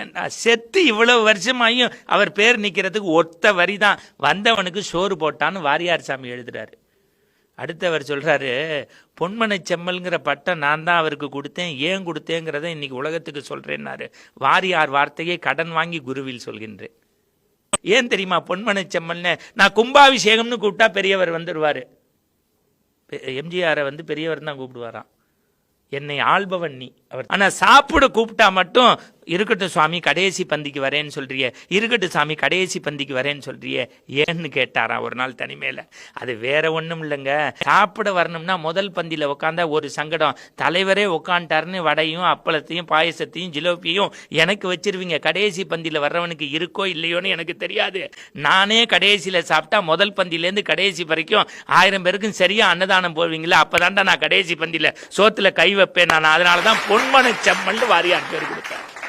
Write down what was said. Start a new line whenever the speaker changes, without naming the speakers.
ஏன்னா செத்து இவ்வளவு வருஷமாயும் அவர் பேர் நிற்கிறதுக்கு ஒத்த வரி தான் வந்தவனுக்கு சோறு போட்டான்னு வாரியார் சாமி எழுதுறாரு. அடுத்தவர் சொல்றாரு பொன்மனை செம்மல்ங்கிற பட்டம் நான் தான் அவருக்கு கொடுத்தேன். ஏன் கொடுத்தேங்கிறத இன்னைக்கு உலகத்துக்கு சொல்றேன்னாரு. வாரியார் வார்த்தையை கடன் வாங்கி குருவில் சொல்கின்றேன். ஏன் தெரியுமா பொன்மனை செம்மல்னு? நான் கும்பாபிஷேகம்னு கூப்பிட்டா பெரியவர் வந்துடுவாரு எம்ஜிஆரை வந்து பெரியவர் தான் கூப்பிடுவாராம். என்னை ஆள்பவன் நீ. அவர் ஆனால் சாப்பிட கூப்பிட்டா மட்டும் இருக்கட்டும் சுவாமி கடைசி பந்திக்கு வரேன்னு சொல்றிய. இருக்கட்டும் சாமி கடைசி பந்திக்கு வரேன்னு சொல்றிய. ஏன்னு கேட்டாரா ஒரு நாள் தனிமையில். அது வேற ஒன்றும் இல்லைங்க. சாப்பிட வரணும்னா முதல் பந்தியில் உட்காந்தா ஒரு சங்கடம். தலைவரே உட்காந்துட்டாருன்னு வடையும் அப்பளத்தையும் பாயசத்தையும் ஜிலேபியும் எனக்கு வச்சிருவீங்க. கடைசி பந்தியில் வர்றவனுக்கு இருக்கோ இல்லையோன்னு எனக்கு தெரியாது. நானே கடைசியில் சாப்பிட்டா முதல் பந்தியிலேருந்து கடைசி வரைக்கும் ஆயிரம் பேருக்கும் சரியா அன்னதானம் போவீங்களா அப்போதான்டா நான் கடைசி பந்தியில் சோத்துல கை வைப்பேன் நான். அதனாலதான் பொன்மனை செம்மன் வாரியார் பேர் கொடுத்தார்.